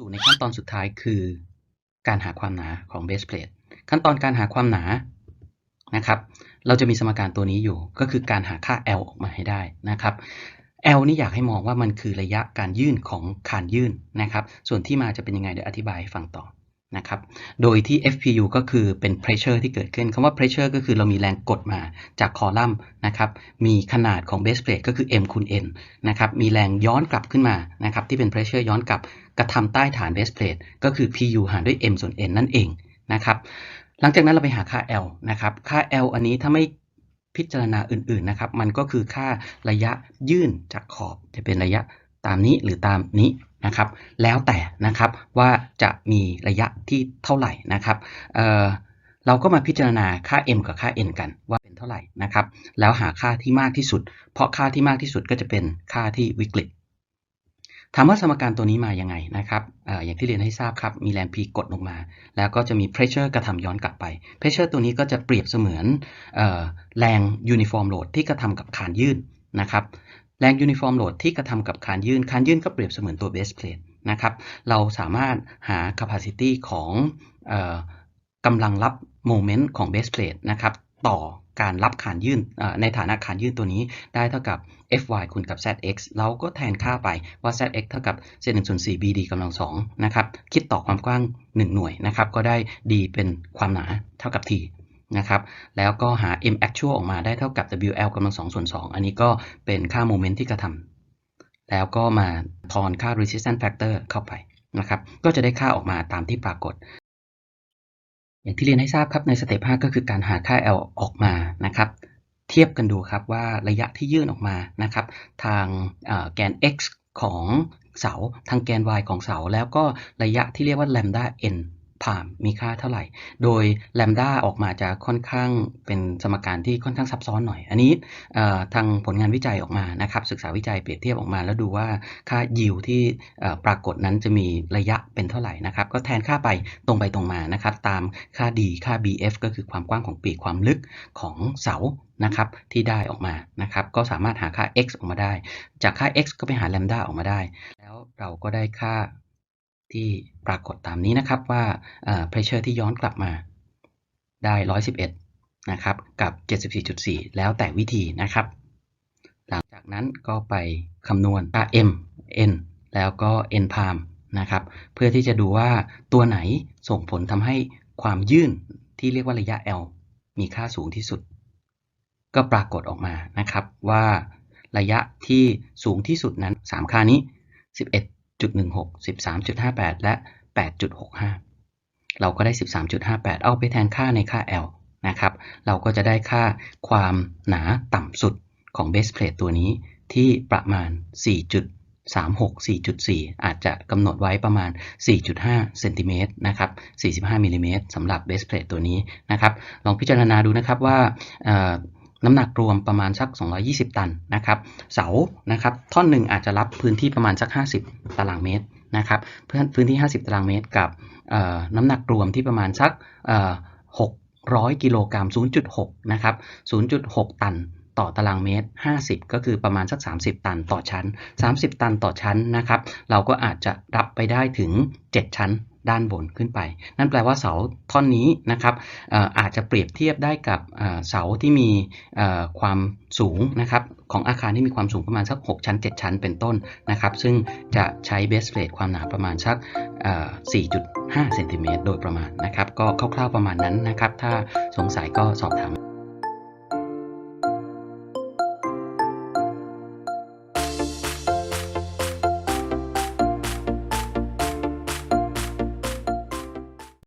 สู่ในขั้นตอนสุดท้ายคือการหาความหนาของเบสเพลทขั้นตอนการหาความหนานะครับ เราจะมีสมการตัวนี้อยู่ก็คือการหาค่า L ออกมาให้ได้นะครับ L นี่อยากให้มองว่ามันคือระยะการยื่นของคานยื่นนะครับ ส่วนที่มาจะเป็นยังไงเดี๋ยวอธิบายให้ฟังต่อ นะครับ โดยที่ FPU ก็คือเป็น pressure ที่เกิดขึ้นคำว่า pressure ก็คือเรามีแรงกดมาจากคอลัมน์นะครับ มีขนาดของ base plate ก็คือ M คูณ N นะครับ มีแรงย้อนกลับขึ้นมานะครับ ที่เป็น pressure ย้อนกลับกระทำใต้ฐาน base plate ก็คือ PU หารด้วย M ส่วน N นั่นเองนะครับ หลังจากนั้นเราไปหาค่า L นะครับ ค่า L อันนี้ถ้าไม่พิจารณาอื่นๆนะครับ มันก็คือค่าระยะยื่นจากขอบจะเป็นระยะ ตามนี้หรือตามนี้นะครับ แล้วแต่นะครับว่าจะมีระยะที่เท่าไหร่นะครับเเราก็มาพิจารณาค่า m กับค่า n กันว่าเป็นเท่าไหร่นะครับ แล้วหาค่าที่มากที่สุด เพราะค่าที่มากที่สุดก็จะเป็นค่าที่วิกฤตถามว่าสมการตัวนี้มายังไงนะครับออย่างที่เรียนให้ทราบครับ มีแรง P กดลงมา แล้วก็จะมี pressure กระทำย้อนกลับไป pressure ตัวนี้ก็จะเปรียบเสมือนออแรง uniform load ที่กระทำกับคานยื่นนะครับ แรง uniform load ที่กระทำกับคานยื่นคานยื่นก็เปรียบเสมือนตัว base plate นะครับ เราสามารถหา capacity ของออกำลังรับ moment ของ base plate นะครับต่อการรับคานยื่นในฐานะคานยื่นตัวนี้ได้เท่ากับ Fy คูณกับ Zx เราก็แทนค่าไปว่า Zx เท่ากับเศษ1ส่วน4 BD กำลัง2นะครับ คิดต่อความกว้าง 1 หน่วยนะครับ ก็ได้ D เป็นความหนาเท่ากับ T นะครับ แล้วก็หา M actual ออกมาได้เท่ากับ WL กำลัง2ส่วน2อันนี้ก็เป็นค่าโมเมนต์ที่กระทำแล้วก็มาทอนค่า resistance factor เข้าไปนะครับ ก็จะได้ค่าออกมาตามที่ปรากฏ อย่างที่เรียนให้ทราบครับในสเต็ป5ก็คือการหาค่า L ออกมานะครับเทียบกันดูครับว่าระยะที่ยื่นออกมานะครับ ทางแกน x ของเสา ทางแกน y ของเสา แล้วก็ระยะที่เรียกว่า lambda n พามมีค่าเท่าไหร่ โดย lambda ออกมาจะค่อนข้างเป็นสมการที่ค่อนข้างซับซ้อนหน่อย อันนี้ทางผลงานวิจัยออกมานะครับ ศึกษาวิจัยเปรียบเทียบออกมา แล้วดูว่าค่า yield ที่ปรากฏนั้นจะมีระยะเป็นเท่าไหร่นะครับ ก็แทนค่าไปตรงไปตรงมานะครับ ตามค่า d ค่า bf ก็คือความกว้างของปีกความลึกของเสานะครับที่ได้ออกมานะครับ ก็สามารถหาค่า x ออกมาได้ จากค่า x ก็ไปหา lambda ออกมาได้ แล้วเราก็ได้ค่า ที่ปรากฏตามนี้นะครับว่า pressure ที่ย้อนกลับมาได้ 111 นะครับ กับ 74.4 แล้วแต่วิธีนะครับ หลังจากนั้นก็ไปคำนวณค่า m n แล้วก็ n prime นะครับ เพื่อที่จะดูว่าตัวไหนส่งผลทำให้ความยื่นที่เรียกว่าระยะ L มีค่าสูงที่สุด ก็ปรากฏออกมานะครับว่าระยะที่สูงที่สุดนั้น 3 ค่านี้ 11 11.16 13.58 และ 8.65 เราก็ได้ 13.58 เอาไปแทนค่าในค่า L นะครับ เราก็จะได้ค่าความหนาต่ำสุดของ base plate ตัวนี้ที่ประมาณ 4.36 4.4 อาจจะกำหนดไว้ประมาณ 4.5 เซนติเมตรนะครับ 45มิลลิเมตรสำหรับ base plate ตัวนี้นะครับ ลองพิจารณาดูนะครับว่า น้ำหนักรวมประมาณสัก 220 ตันนะครับเสานะครับท่อนหนึ่งอาจจะรับพื้นที่ประมาณสัก 50 ตารางเมตรนะครับพื่อนพื้นที่ 50 ตารางเมตรกับน้ำหนักรวมที่ประมาณสักเอ่อ600 กิโลกรัม0.6นะครับ0.6 ตันต่อตารางเมตร 50 ก็คือประมาณสัก 30 ตันต่อชั้น 30 ตันต่อชั้นนะครับ เราก็อาจจะรับไปได้ถึง 7 ชั้น ด้านบนขึ้นไป นั่นแปลว่าเสาท่อนนี้นะครับอาจจะเปรียบเทียบได้กับเสาที่มีความสูงนะครับของอาคารที่มีความสูงประมาณสัก 6 ชั้น 7 ชั้นเป็นต้นนะครับ ซึ่งจะใช้เบสเพลทความหนาประมาณสักเอ่อ4.5 เซนติเมตรโดยประมาณนะครับ ก็คร่าวๆประมาณนั้นนะครับ ถ้าสงสัยก็สอบถาม